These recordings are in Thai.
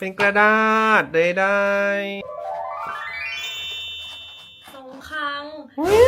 เป็นกระดาษได้ได้ทรงคังทุก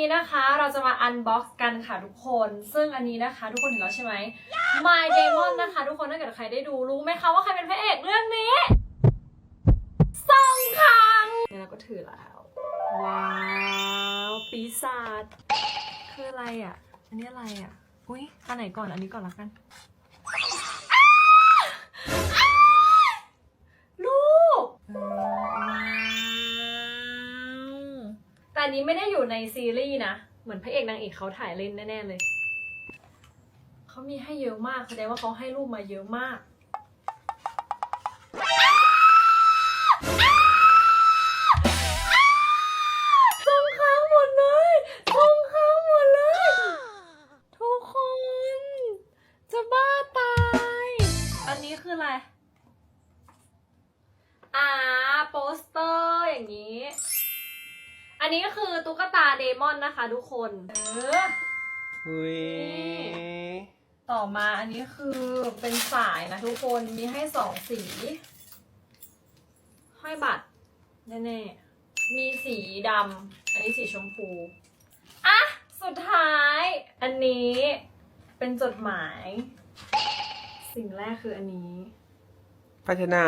นี้นะคะเราจะมาอันบ็อกซ์กันค่ะทุกคน ซึ่งอันนี้นะคะ ทุกคนเห็นแล้วใช่ไหม My Demon นะคะ ทุกคนถ้าเกิดใครได้ดูรู้ไหมคะว่าใครเป็นพระเอกเรื่องนี้ซองคังเนี่ยเราก็ถือแล้ว ว้าวปีศาจคืออะไรอะ อันนี้อะไรอะ อุ้ยอันไหนก่อนอันนี้ก่อนละกัน นนี้ไม่ได้อยู่ในซีรีส์นะ เหมือนพระเอกนางเอกเขาถ่ายเล่นแน่ ๆ เลย เขามีให้เยอะมากแสดงว่าเขาให้รูปมาเยอะมาก ทรงค้าหมดเลย ทรงค้าหมดเลย ทุกคน จะบ้าตาย อันนี้คืออะไร อ่า โปสเตอร์อย่างนี้ นนี้ก็คือตุ๊กตาเดมอนนะคะทุกคน เออ อุ้ยต่อมาอันนี้คือเป็นสายนะทุกคนมีให้สองสี ห้อยบัตรแน่ๆ มีสีดำอันนี้สีชมพู อะ สุดท้ายอันนี้เป็นจดหมาย สิ่งแรกคืออันนี้พัฒนา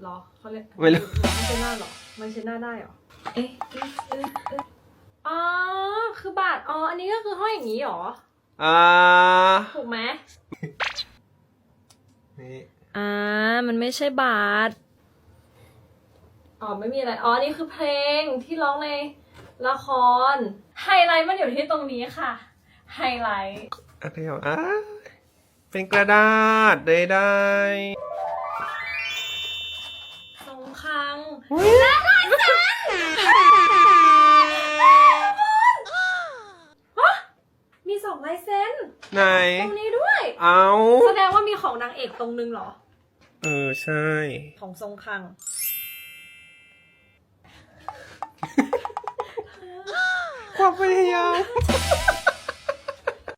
เหรอเขาเรียกไม่รู้มันใช่หน้าเหรอมันใช่หน้าได้เหรอ เอ๊ะเอ๊ะเอ๊ะเอ๊ะอ๋อ คือบาท อ๋อ อันนี้ก็คือห้อยอย่างนี้เหรอ อ่า ถูกไหมนี่ อ่า มันไม่ใช่บาท อ๋อ ไม่มีอะไร อ๋อ นี่คือเพลงที่ร้องในละคร ไฮไลท์มันอยู่ที่ตรงนี้ค่ะ ไฮไลท์อะไรอะอะเป็นกระดาษได้ได้ทรงคังฮ ลายเซ็นไหน ตรงนี้ด้วย เอาแสดงว่ามีของนางเอกตรงนึงเหรอ เออ ใช่ ของทรงคัง ความพยายาม